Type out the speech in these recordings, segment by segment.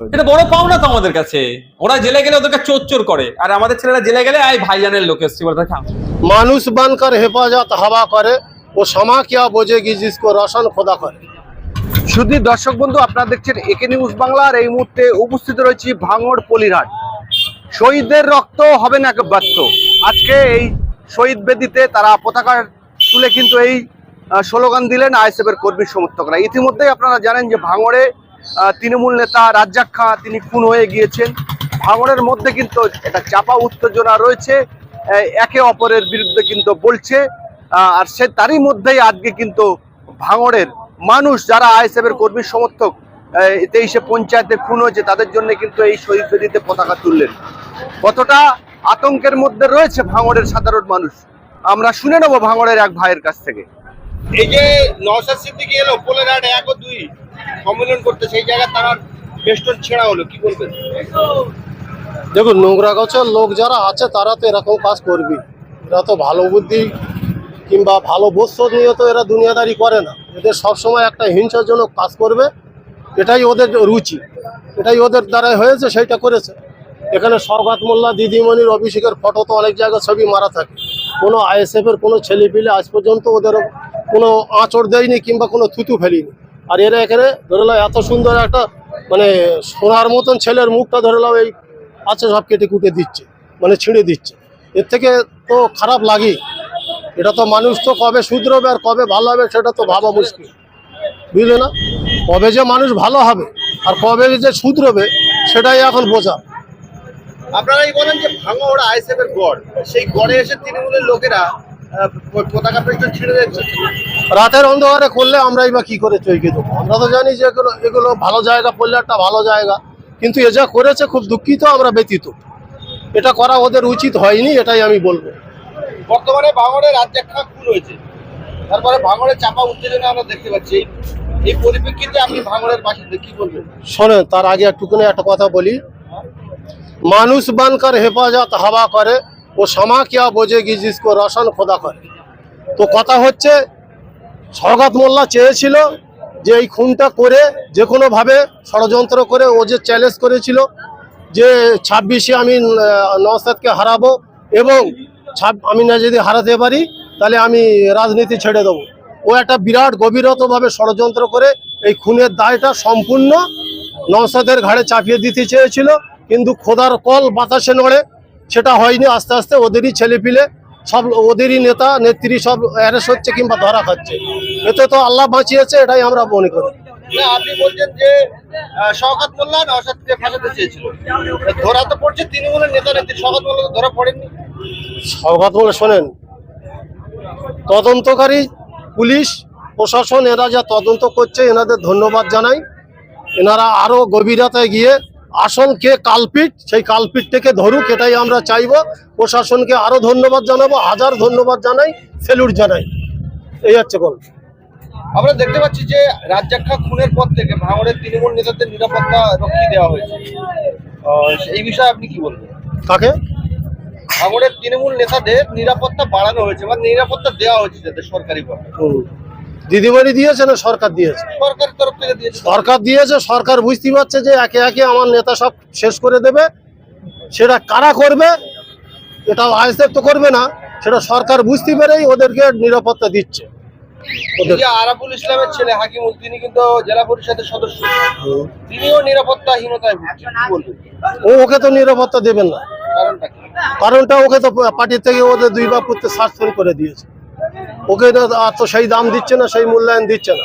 এটা বড় পাওনা তো আমাদের কাছে। ওরা জেলে গেলে ওদেরকে চোর চোর করে। আর আমাদের ছেলেরা জেলে গেলে আই ভাইজানের লোক এসছি বলে মানুষ বানকর হেফাজত হাওয়া করে ও সমা কিয়া বোঝেগি জিসকো রোশন খোদা করে। শুধু দর্শক বন্ধু আপনারা দেখছেন একে নিউজ বাংলার এই মুহূর্তে উপস্থিত রয়েছি ভাঙড় পলিরহাট শহীদদের রক্ত হবে না ব্যর্থ? আজকে এই শহীদ বেদিতে তারা পতাকা তুলে কিন্তু এই স্লোগান দিলেন আইএসএফের কর্মী সমর্থকরা। ইতিমধ্যেই আপনারা জানেন যে ভাঙড়ে তৃণমূল নেতা রাজ্জাক খাঁ, তিনি খুন হয়ে গিয়েছেন। ভাঙড়ের মধ্যে কিন্তু এটা চাপা উত্তেজনা রয়েছে। একে অপরের বিরুদ্ধে কিন্তু বলছে। আর সে তারই মধ্যেই আজকে কিন্তু ভাঙড়ের মানুষ যারা আইএসএফ এর কর্মী সমর্থক তেইশে পঞ্চায়েতে খুন হয়েছে, তাদের জন্য কিন্তু এই শহীদ বেদিতে পতাকা তুললেন। কতটা আতঙ্কের মধ্যে রয়েছে ভাঙড়ের সাধারণ মানুষ? আমরা শুনে নেব ভাঙড়ের এক ভাইয়ের কাছ থেকে। এই যে নওশাদ সিদ্দিকী এলো পোলেরহাট এক ও দুই। সম্মেলন করতে, সেই জায়গায় তারা বেষ্টন ছেঁড়া হলো, কি বলবেন? দেখুন, নোংরা গছের লোক যারা আছে, তারা তো এরকম কাজ করবি এরা তো ভালো বুদ্ধি কিংবা ভালো বস্য নিয়ে তো এরা দুনিয়াদারি করে না। এদের সবসময় একটা হিংসাজনক কাজ করবে, এটাই ওদের রুচি। এটাই ওদের দ্বারাই হয়েছে, সেইটা করেছে। এখানে সরগাত মোল্লা দিদিমণির অভিষেকের ফটো তো অনেক জায়গায় ছবি মারা থাকে। কোনো আইএসএফ এর কোনো ছেলে পিলে আজ পর্যন্ত ওদের কোনো আঁচড় দেয়নি কিংবা কোনো থুতু ফেলিনি। আর এরা এখানে ধরে নাও এত সুন্দর একটা মানে সোনার মতন ছেলের মুখটা ধরে নাও এই আছে সব কেটে কুটে দিচ্ছে মানে ছিঁড়ে দিচ্ছে। এর থেকে তো খারাপ লাগেই। এটা তো মানুষ তো কবে শুধরবে আর কবে ভালো হবে সেটা তো ভাবা মুশকিল। বুঝলে না? কবে যে মানুষ ভালো হবে আর কবে যে শুধরবে সেটাই এখন বোঝা। আপনারাই বলেন যে ভাঙড় আইএসএফ এর গড়, সেই গড়ে এসে তৃণমূলের লোকেরা পতাকা ছিঁড়ে রাতের অন্ধকারে করলে আমরাই বা কি করে চৈকে দেবো? আমরা তো জানি যে এগুলো এগুলো ভালো জায়গা পড়লে একটা ভালো জায়গা। কিন্তু এ যা করেছে খুব দুঃখিত আমরা ব্যতীত। এটা করা ওদের উচিত হয়নি এটাই আমি বলব। বর্তমানে ভাঙড়ে রাজ্জাক খাঁ খুন হয়েছে। তারপরে ভাঙড়ে চাপা উত্তেজনা আমরা দেখতে পাচ্ছি। এই- এই পরিপ্রেক্ষিতে আপনি ভাঙড়ের বাসিন্দা কি বলবেন? শোনেন তার আগে একটুকুনি একটা কথা বলি। মানুষ বানকার হেফাজত হাওয়া করে ও সমা কিয়া বোঝেগি জিসকো রোশন খোদা করে। তো কথা হচ্ছে সরগত মোল্লা চেয়েছিল যে এই খুনটা করে যে কোনোভাবে ষড়যন্ত্র করে ও যে চ্যালেঞ্জ করেছিল যে ছাব্বিশে আমি নওসাদকে হারাবো এবং আমি না যদি হারাতে পারি, তাহলে আমি রাজনীতি ছেড়ে দেবো। ও একটা বিরাট গভীরতভাবে ষড়যন্ত্র করে এই খুনের দায়টা সম্পূর্ণ নওসাদের ঘাড়ে চাপিয়ে দিতে চেয়েছিল, কিন্তু খোদার কল বাতাসে নড়ে সেটা হয়নি আস্তে আস্তে ওদেরই ছেলেপিলে সব ওদেরই নেতা নেত্রী সব অ্যারেস্ট হচ্ছে কিংবা ধরা খাচ্ছে। এতে তো আল্লাহ বাঁচিয়েছে এটাই আমরা মনে করি। আপনি বলছেন যে শওকত মোল্লা নওশাদকে ফাঁসাতে চেয়েছিল? ধরা তো পড়ছে তৃণমূলের নেতা নেত্রী শওকত মোল্লা ধরা পড়েননি সৌগত বলে শোনেন তদন্তকারী পুলিশ প্রশাসন এরা যা তদন্ত করছে এনাদের ধন্যবাদ জানাই। এনারা আরও গভীরতায় গিয়ে আসল কে কালপিট সেই কালপিট থেকে ধরুক এটাই আমরা চাইব। প্রশাসনকে আরও ধন্যবাদ জানাব হাজার ধন্যবাদ জানাই সেলুট জানাই। এই হচ্ছে গল্প। আমরা দেখতে পাচ্ছি যে রাজ্জাক খাঁ খুনের পর থেকে ভাঙড়ের তৃণমূল নেতাদের নিরাপত্তা রক্ষী দেওয়া হয়েছে। এই বিষয়ে আপনি কি বলবেন? কাকে? ভাঙড়ের তৃণমূল নেতাদের নিরাপত্তা বাড়ানো হয়েছে বা নিরাপত্তা দেওয়া হয়েছে যাদের সরকারি ভাবে দিদিমণি দিয়েছে না সরকার দিয়েছে? সরকারের তরফ থেকে দিয়েছে। সরকার দিয়েছে সরকার বুঝতে পারছে যে একে একে আমার নেতা সব শেষ করে দেবে। সেটা কারা করবে? এটা আইসেফ তো করবে না। সেটা সরকার বুঝতে পেরেই ওদেরকে নিরাপত্তা দিচ্ছে। ওদের এই যে আরাবুল ইসলামের ছেলে হাকিমুল তিনি কিন্তু জেলা পরিষদের সদস্য। তিনিও নিরাপত্তাহীনতায় ভুগছেন। কি বলবেন? ও ওকে তো নিরাপত্তা দেবেন না। কারণটা ওকে তো পার্টি থেকে ওদের দুই বাপ পুত্র সাসপেন্ড করে দিয়েছে। ওকে তো আর তো সেই দাম দিচ্ছে না সেই মূল্যায়ন দিচ্ছে না।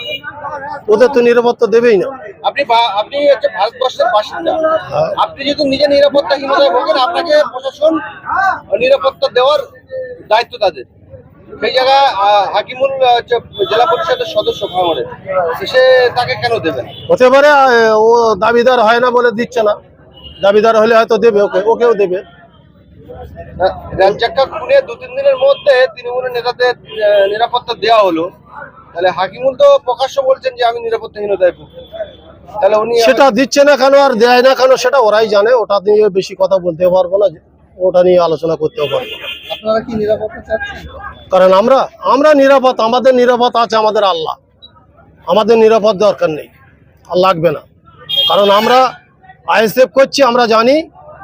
ওদের তো নিরাপত্তা দেবেই না। আপনি আপনি হচ্ছে ভারতবর্ষের বাসিন্দা। হ্যাঁ। আপনি যেহেতু নিজে নিরাপত্তাহীনতায় ভোগেন আপনাকে প্রশাসন নিরাপত্তা দেওয়ার দায়িত্ব তাদের। সেই হাকিমুল জেলা পরিষদের সদস্য সে তাকে কেন দেবেন? হতে পারে ও দাবিদার হয় না বলে দিচ্ছে না। দাবিদার হলে হয়তো দেবে ওকে ওকেও দেবে। রাজ্জাক্কা খুনে দু তিন দিনের মধ্যে তৃণমূলের নেতাদের নিরাপত্তা দেওয়া হলো। তাহলে হাকিমুল তো প্রকাশ্য বলছেন যে আমি নিরাপত্তাহীনতায় তাহলে উনি সেটা দিচ্ছে না কেন আর দেয় না কেন সেটা ওরাই জানে ওটা নিয়ে বেশি কথা বলতে পারব না ওটা নিয়ে আলোচনা করতেও পারব না। আপনারা কি নিরাপত্তা চাচ্ছেন? কারণ আমরা আমরা নিরাপদ আমাদের নিরাপদ আছে আমাদের আল্লাহ। আমাদের নিরাপদ দরকার নেই আর লাগবে না। কারণ আমরা আইএসএফ করছি আমরা জানি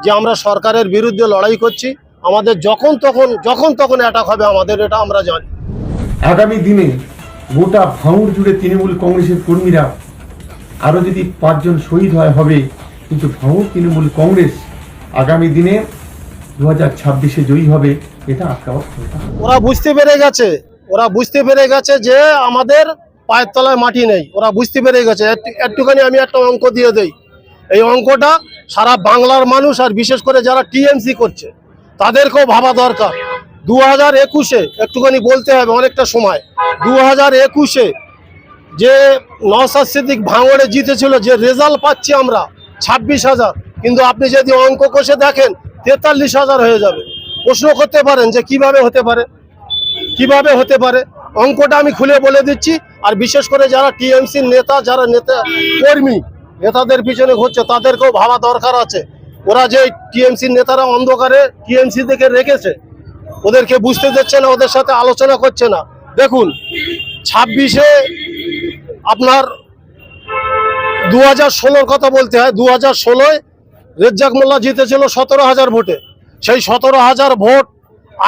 যে আমরা সরকারের বিরুদ্ধে লড়াই করছি আমাদের যখন তখন যখন তখন অ্যাটাক হবে আমাদের এটা আমরা জানি। আগামী দিনে গোটা ভাঙড় জুড়ে তৃণমূল কংগ্রেসের কর্মীরা আরও যদি পাঁচজন শহীদ হয় হবে কিন্তু ভাঙড় তৃণমূল কংগ্রেস আগামী দিনে দু হাজার ছাব্বিশে জয়ী হবে এটা ক্ষমতা ওরা বুঝতে পেরে গেছে ওরা বুঝতে পেরে গেছে যে আমাদের পায়ের তলায় মাটি নেই। ওরা বুঝতে পেরে গেছে। একটু- একটুখানি আমি একটা অঙ্ক দিয়ে দেই। এই অঙ্কটা সারা বাংলার মানুষ আর বিশেষ করে যারা টিএমসি করছে, তাদেরকেও ভাবা দরকার। দু হাজার একুশে একটুখানি বলতে হবে অনেকটা সময়। দু হাজার একুশে যে নওসাদ সিদ্দিক ভাঙড়ে জিতেছিল, যে রেজাল্ট পাচ্ছি আমরা, ছাব্বিশ হাজার। কিন্তু আপনি যদি অঙ্ক কষে দেখেন, তেতাল্লিশ হাজার হয়ে যাবে। প্রশ্ন করতে পারেন যে কীভাবে হতে পারে? কীভাবে হতে পারে? অঙ্কটা আমি খুলে বলে দিচ্ছি। আর বিশেষ করে যারা টিএমসির নেতা, যারা নেতা কর্মী নেতাদের পিছনে ঘুরছে, তাদেরকেও ভাবা দরকার আছে। ওরা যে টিএমসির নেতারা অন্ধকারে টিএমসি থেকে রেখেছে, ওদেরকে বুঝতে দিচ্ছে না, ওদের সাথে আলোচনা করছে না। দেখুন, ছাব্বিশে আপনার দু হাজার ষোলোর কথা বলতে হয় দু হাজার ষোলোয় রেজ্জাক মোল্লা জিতেছিল সতেরো হাজার ভোটে। সেই সতেরো হাজার ভোট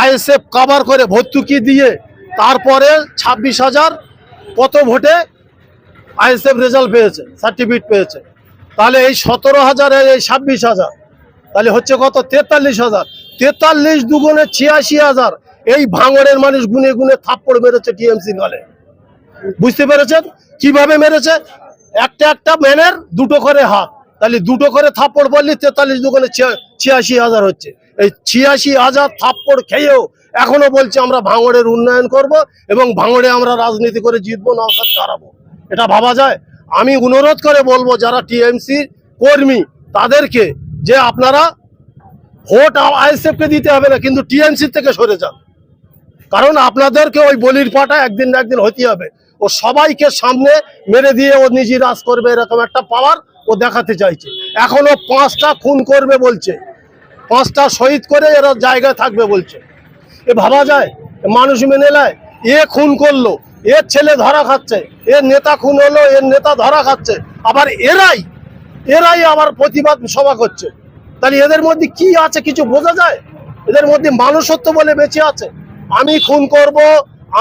আইএসএফ কাভার করে ভর্তুকি দিয়ে তারপরে ছাব্বিশ হাজার কত ভোটে আইএসএফ রেজাল্ট পেয়েছে, সার্টিফিকেট পেয়েছে। তাহলে এই সতেরো হাজারে এই ছাব্বিশ হাজার, তাহলে হচ্ছে কত? তেতাল্লিশ হাজার। তেতাল্লিশ দুগুণে ছিয়াশি হাজার। এই ভাঙড়ের মানুষ গুনে গুনে থাপ্পড় মেরেছে টিএমসি দলে। বুঝতে পেরেছেন? কীভাবে মেরেছে? একটা একটা ম্যানের দুটো করে হাত। তাহলে দুটো করে থাপ্পড় বললি তেতাল্লিশ দুগুণে ছিয়াশি হাজার হচ্ছে। এই ছিয়াশি হাজার থাপ্পড় খেয়েও এখনও বলছে আমরা ভাঙড়ের উন্নয়ন করব এবং ভাঙড়ে আমরা রাজনীতি করে জিতবো নওসাদ হারাবো এটা ভাবা যায়। আমি অনুরোধ করে বলব, যারা টিএমসি কর্মী, তাদেরকে যে আপনারা ভোট আইএসএফ কে দিতে হবে না, কিন্তু টিএমসি থেকে সরে যান। কারণ আপনাদেরকে ওই বলির পাটা একদিন না একদিন হতে হবে। ও সবাইকে সামনে মেরে দিয়ে ও নিজে রাজ করবে, এরকম একটা পাওয়ার ও দেখাতে চাইছে। এখনও পাঁচটা খুন করবে বলছে। পাঁচটা শহীদ করে এরা জায়গায় থাকবে বলছে। এ ভাবা যায়, মানুষ মেনে নেয়, এ খুন করল এর ছেলে ধরা খাচ্ছে এর নেতা খুন হলো এর নেতা ধরা খাচ্ছে। আবার এরাই এরাই আবার প্রতিবাদ সভা করছে। তাহলে এদের মধ্যে কি আছে কিছু বোঝা যায়? এদের মধ্যে মানুষত্ব বলে বেঁচে আছে। আমি খুন করব,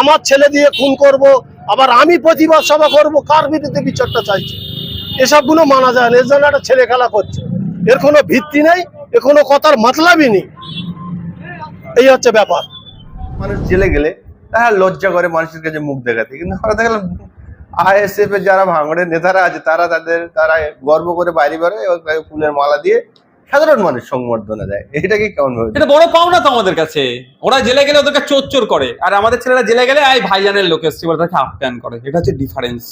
আমার ছেলে দিয়ে খুন করব, আবার আমি প্রতিবাদ সভা করব, কার বিরুদ্ধে বিচারটা চাইছে? এসবগুলো মানা যায় না, এর জন্য একটা ছেলে খেলা করছে। এর কোনো ভিত্তি নেই, এর কোনো কথার মতলাবই নেই। এই হচ্ছে ব্যাপার। মানুষ জেলে গেলে তারা লজ্জা করে মানুষের কাছে মুখ দেখাতে। কিন্তু আমরা দেখলাম আইএসএফ এর যারা ভাঙড়ের নেতারা আছে, তারা তাদের, তারা গর্ব করে বাইরে বেরোয় ফুলের মালা দিয়ে সাধারণ মানুষ সংবর্ধনা দেয়। এটাকে কেমন ভাবে? এটা বড় পাওনা তো আমাদের কাছে। ওরা জেলে গেলে ওদেরকে চোর চোর করে। আর আমাদের ছেলেরা জেলে গেলে আই ভাইজানের লোক এসছে বলে তাকে আপ্যায়ন করে। এটা হচ্ছে ডিফারেন্স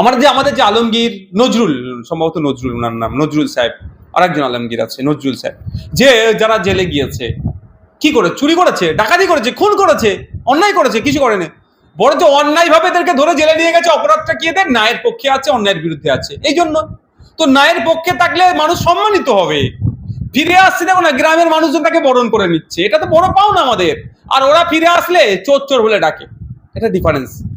আমার যে, আমাদের যে আলমগীর, নজরুল, সম্ভবত নজরুল ওনার নাম, নজরুল সাহেব। আরেকজন আলমগীর আছে, নজরুল সাহেব। যে, যারা জেলে গিয়েছে কি করে? চুরি করেছে? ডাকাতি করেছে? খুন করেছে? অন্যায় করেছে? কিছু করেনি। বরঞ্চ অন্যায় ভাবে এদেরকে ধরে জেলে নিয়ে গেছে। অপরাধটা কি এদের? ন্যায়ের পক্ষে আছে, অন্যায়ের বিরুদ্ধে আছে। এই জন্য তো ন্যায়ের পক্ষে থাকলে মানুষ সম্মানিত হবে। ফিরে আসছে দেখো না, গ্রামের মানুষজন তাকে বরণ করে নিচ্ছে। এটা তো বড় পাও না আমাদের। আর ওরা ফিরে আসলে চোর চোর বলে ডাকে। এটা ডিফারেন্স